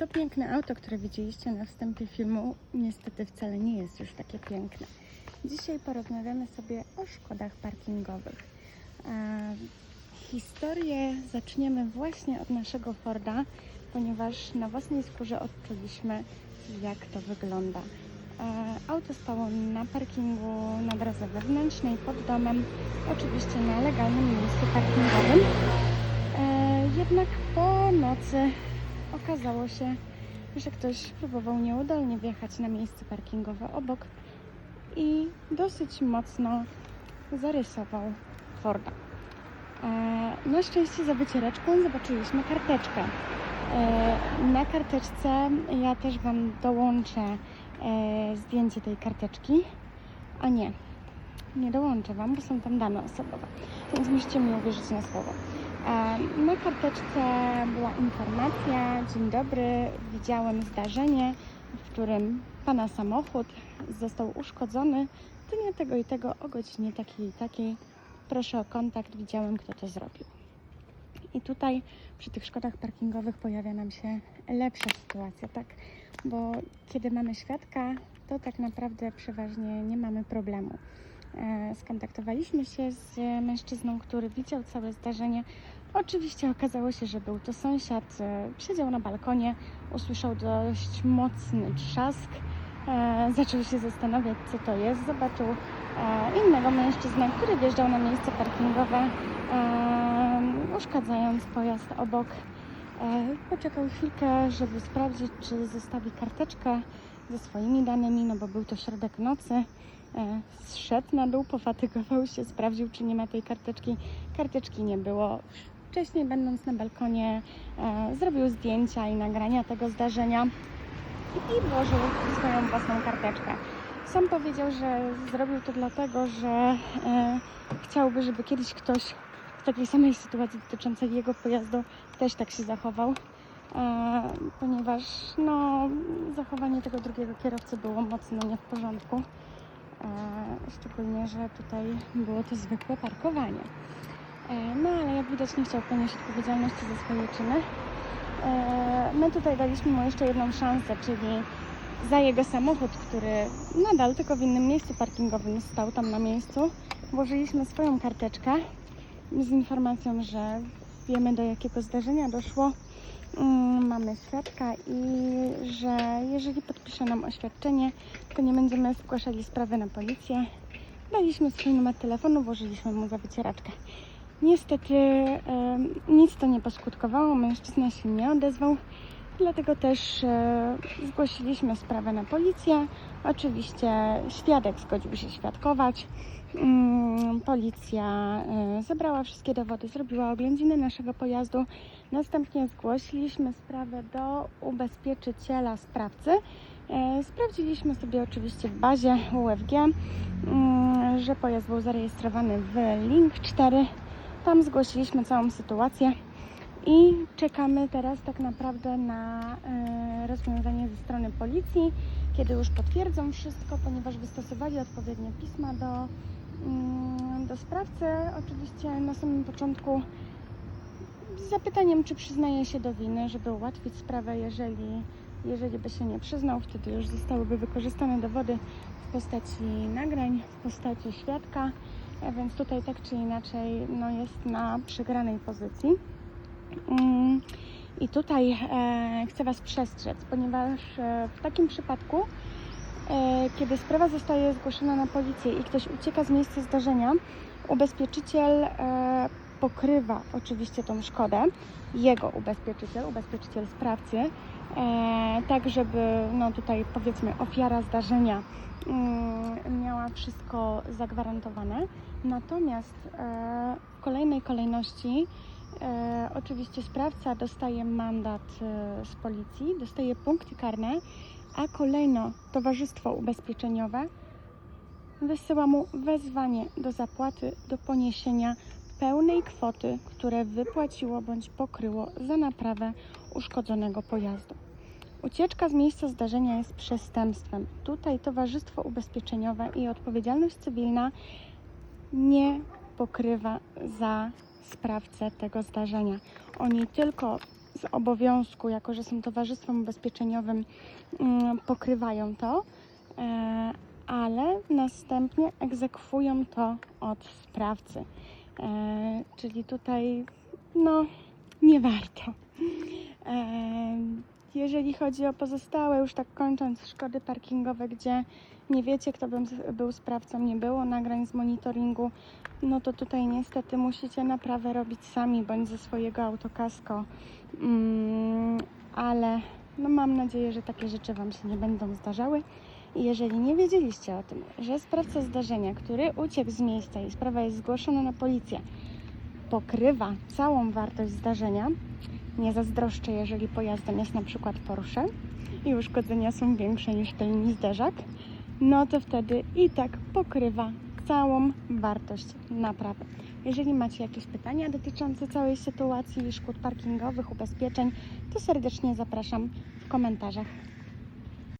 To piękne auto, które widzieliście na wstępie filmu, niestety wcale nie jest już takie piękne. Dzisiaj porozmawiamy sobie o szkodach parkingowych. E, historię zaczniemy właśnie od naszego Forda, ponieważ na własnej skórze odczuliśmy, jak to wygląda. Auto stało na parkingu na drodze wewnętrznej pod domem, oczywiście na legalnym miejscu parkingowym. E, jednak po nocy okazało się, że ktoś próbował nieudolnie wjechać na miejsce parkingowe obok i dosyć mocno zarysował Forda. E, na szczęście za wycieraczką zobaczyliśmy karteczkę. E, na karteczce ja też Wam dołączę e, zdjęcie tej karteczki. A nie, nie dołączę Wam, bo są tam dane osobowe, więc musicie mi uwierzyć na słowo. Na karteczce była informacja: Dzień dobry, widziałem zdarzenie, w którym pana samochód został uszkodzony dnia tego i tego o godzinie takiej i takiej. Proszę o kontakt, widziałem, kto to zrobił. I tutaj przy tych szkodach parkingowych pojawia nam się lepsza sytuacja, tak? Bo kiedy mamy świadka, to tak naprawdę przeważnie nie mamy problemu. E, Skontaktowaliśmy się z mężczyzną, który widział całe zdarzenie. Oczywiście okazało się, że był to sąsiad. e, Siedział na balkonie, usłyszał dość mocny trzask. E, Zaczął się zastanawiać, co to jest. Zobaczył e, innego mężczyznę, który wjeżdżał na miejsce parkingowe, e, uszkadzając pojazd obok. E, Poczekał chwilkę, żeby sprawdzić, czy zostawi karteczkę ze swoimi danymi, no bo był to środek nocy. E, Zszedł na dół, pofatygował się, sprawdził, czy nie ma tej karteczki. Karteczki nie było. Wcześniej, będąc na balkonie, e, zrobił zdjęcia i nagrania tego zdarzenia i włożył swoją własną karteczkę. Sam powiedział, że zrobił to dlatego, że e, chciałby, żeby kiedyś ktoś w takiej samej sytuacji dotyczącej jego pojazdu też tak się zachował, ponieważ no, zachowanie tego drugiego kierowcy było mocno nie w porządku. E, szczególnie, że tutaj było to zwykłe parkowanie. E, no ale jak widać nie chciał ponieść odpowiedzialności za swoje czyny. E, my tutaj daliśmy mu jeszcze jedną szansę, czyli za jego samochód, który nadal tylko w innym miejscu parkingowym stał tam na miejscu, włożyliśmy swoją karteczkę z informacją, że wiemy do jakiego zdarzenia doszło, mm, mamy świadka i że jeżeli podpisze nam oświadczenie, to nie będziemy zgłaszali sprawy na policję. Daliśmy swój numer telefonu, włożyliśmy mu za wycieraczkę. Niestety nic to nie poskutkowało, mężczyzna się nie odezwał, dlatego też e, zgłosiliśmy sprawę na policję. Oczywiście świadek zgodził się świadkować. Mm, Policja e, zebrała wszystkie dowody, zrobiła oględziny naszego pojazdu. Następnie zgłosiliśmy sprawę do ubezpieczyciela sprawcy. E, Sprawdziliśmy sobie oczywiście w bazie UFG, mm, że pojazd był zarejestrowany w Link 4. Tam zgłosiliśmy całą sytuację i czekamy teraz tak naprawdę na e, rozwiązanie ze strony policji, kiedy już potwierdzą wszystko, ponieważ wystosowali odpowiednie pisma do, mm, do sprawcy. Oczywiście na samym początku z zapytaniem, czy przyznaje się do winy, żeby ułatwić sprawę, jeżeli, jeżeli by się nie przyznał, wtedy już zostałyby wykorzystane dowody w postaci nagrań, w postaci świadka, e, więc tutaj tak czy inaczej no, jest na przegranej pozycji. Mm, I tutaj e, chcę Was przestrzec, ponieważ e, w takim przypadku, e, kiedy sprawa zostaje zgłoszona na policję i ktoś ucieka z miejsca zdarzenia, ubezpieczyciel pokrywa oczywiście tą szkodę, jego ubezpieczyciel, ubezpieczyciel sprawcy, tak żeby no tutaj powiedzmy ofiara zdarzenia mm, miała wszystko zagwarantowane. Natomiast w kolejnej kolejności E, oczywiście sprawca dostaje mandat e, z policji, dostaje punkty karne, a kolejno towarzystwo ubezpieczeniowe wysyła mu wezwanie do zapłaty do poniesienia pełnej kwoty, które wypłaciło bądź pokryło za naprawę uszkodzonego pojazdu. Ucieczka z miejsca zdarzenia jest przestępstwem. Tutaj towarzystwo ubezpieczeniowe i odpowiedzialność cywilna nie pokrywa za sprawcę tego zdarzenia. Oni tylko z obowiązku, jako że są towarzystwem ubezpieczeniowym, mm, pokrywają to, e, ale następnie egzekwują to od sprawcy. E, czyli tutaj, no, nie warto. Jeżeli chodzi o pozostałe, już tak kończąc, szkody parkingowe, gdzie nie wiecie, kto bym był sprawcą, nie było nagrań z monitoringu, no to tutaj niestety musicie naprawę robić sami bądź ze swojego autokasko. Mm, ale no mam nadzieję, że takie rzeczy Wam się nie będą zdarzały. I jeżeli nie wiedzieliście o tym, że sprawca zdarzenia, który uciekł z miejsca i sprawa jest zgłoszona na policję, pokrywa całą wartość zdarzenia, nie zazdroszczę, jeżeli pojazdem jest na przykład Porsche i uszkodzenia są większe niż tylny zderzak, no to wtedy i tak pokrywa całą wartość naprawy. Jeżeli macie jakieś pytania dotyczące całej sytuacji, szkód parkingowych, ubezpieczeń, to serdecznie zapraszam w komentarzach.